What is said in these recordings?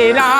হরে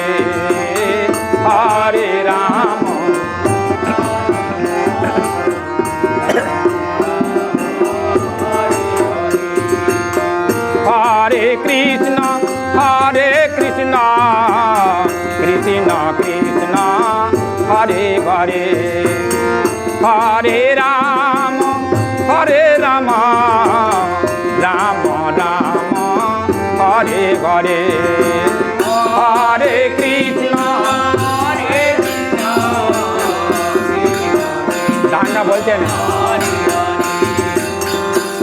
বলছেন।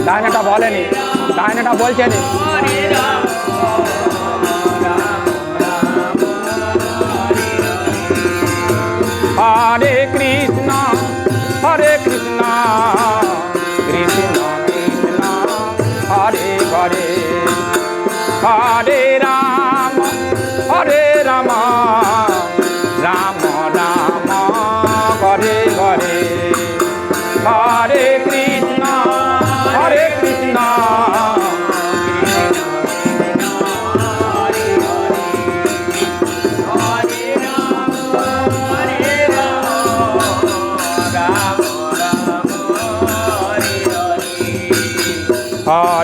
ডাইনাটা বলেনি ডাইনাটা বলছেন। হরে কৃষ্ণ হরে কৃষ্ণ কৃষ্ণ কৃষ্ণ, হরে হরে হরে রাম।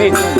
কৃষ্ণ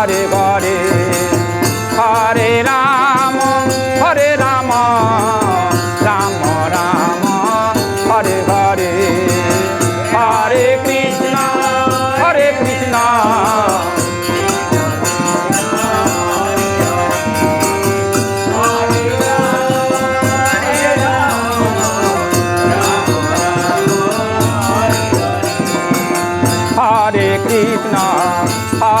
হরে হরে হরে রাম হরে রাম রাম রাম হরে হরে হরে কৃষ্ণ হরে কৃষ্ণ হরে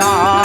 হরে